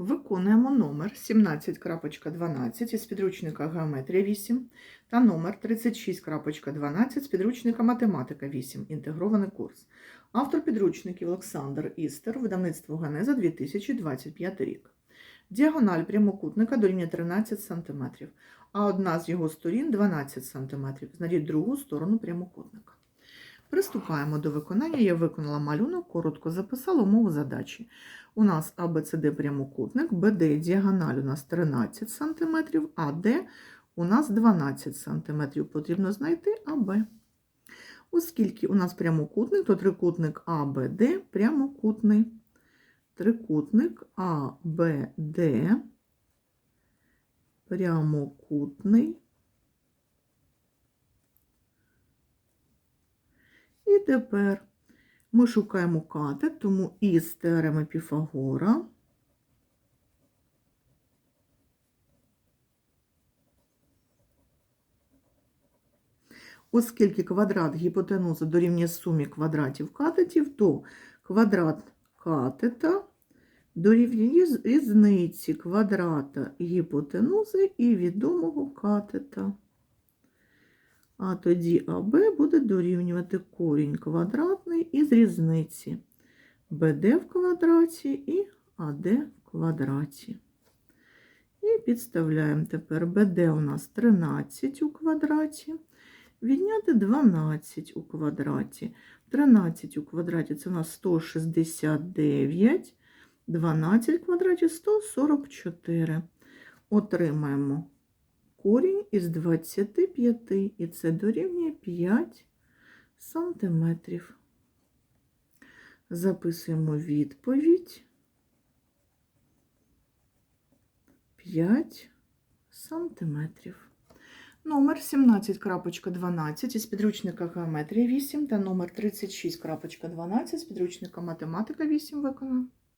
Виконуємо номер 17.12 із підручника Геометрія 8 та номер 36.12 з підручника Математика 8. Інтегрований курс. Автор підручників Олександр Істер, видавництво Генеза 2025 рік. Діагональ прямокутника дорівнює 13 см, а одна з його сторін 12 см. Знайдіть другу сторону прямокутника. Приступаємо до виконання. Я виконала малюнок, коротко записала умову задачі. У нас ABCD прямокутник, BD діагональ у нас 13 см, а D у нас 12 см. Потрібно знайти АБ. Оскільки у нас прямокутник, то трикутник ABD прямокутний. Трикутник ABD прямокутний. І тепер ми шукаємо катет, тому із теореми Піфагора Оскільки квадрат гіпотенузи дорівнює сумі квадратів катетів, то квадрат катета дорівнює різниці квадрата гіпотенузи і відомого катета. А тоді АБ буде дорівнювати корінь квадратний із різниці БД в квадраті і АД в квадраті. І підставляємо тепер БД у нас 13 у квадраті. Відняти 12 у квадраті. 13 у квадраті це у нас 169, 12 в квадраті 144. Отримаємо корінь із 25, і це дорівнює 5 сантиметрів. Записуємо відповідь 5 сантиметрів. Номер 17.12 із підручника Геометрія 8 та номер 36.12 з підручника Математика 8 виконано.